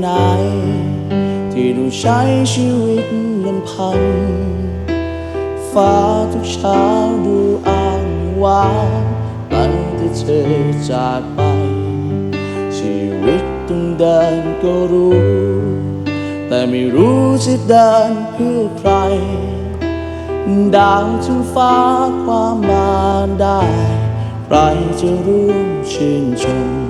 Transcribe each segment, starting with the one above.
ไหน ที่ต้องใช้ชีวิตลำพัง ฟ้าทุกเช้าดูอ้างว้างตั้งแต่เธอจากไป ชีวิตต้องเดินก็รู้ แต่ไม่รู้จะเดินเพื่อใครดาวถึงฟ้าความมาได้ ใครจะร่วมชื่นชม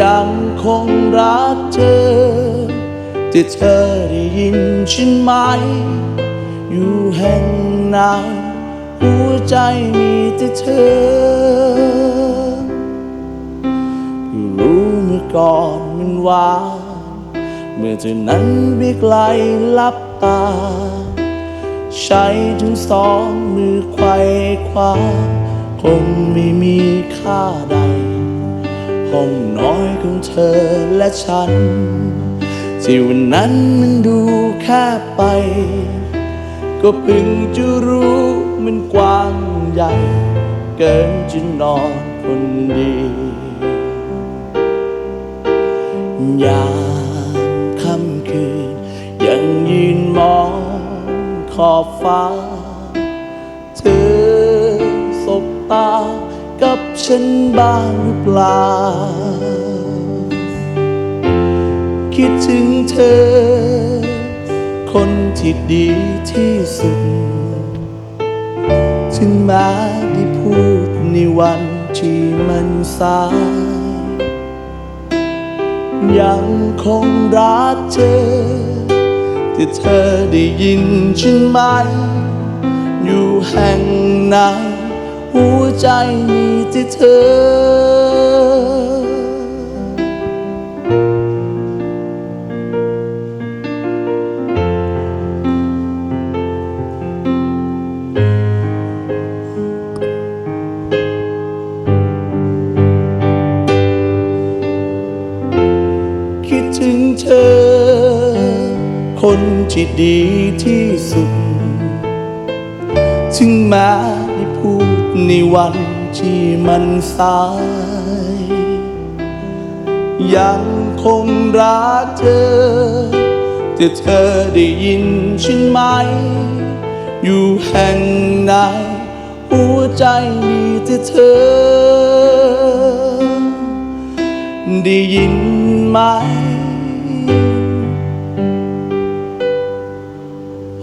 ยังคงรักเธอแต่เธอได้ยินฉันไหม อยู่แห่งไหนหัวใจมีแต่เธอ รู้เมื่อก่อนมันหวานเมื่อเธอนั้นไปไกลลับตา ใช้ทั้งสองมือไขว้คว้าคงไม่มีค่าใด ห้องน้อยของเธอและฉัน ที่วันนั้นมันดูแคบไป ก็เพิ่งจะรู้มันกว้างใหญ่ เกินจะนอนคนเดียวยามค่ำคืนยังยืนมองขอบฟ้าเธอสบตา กับฉันบ้างหรือเปล่า คิดถึงเธอ คนที่ดีที่สุด ถึงแม้ได้พูดในวันที่มันสายยังคงรักเธอที่เธอได้ยินฉันไหม อยู่แห่งไหน หัวใจมีแต่เธอ คิดถึงเธอ คนที่ดีที่สุด ถึงม้ได้พูด ในวันที่มันสาย ยังคงรักเธอ แต่เธอได้ยินฉันไหม อยู่แห่งไหนหัวใจมีแต่เธอ ได้ยินไหม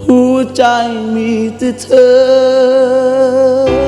หัวใจมีแต่เธอ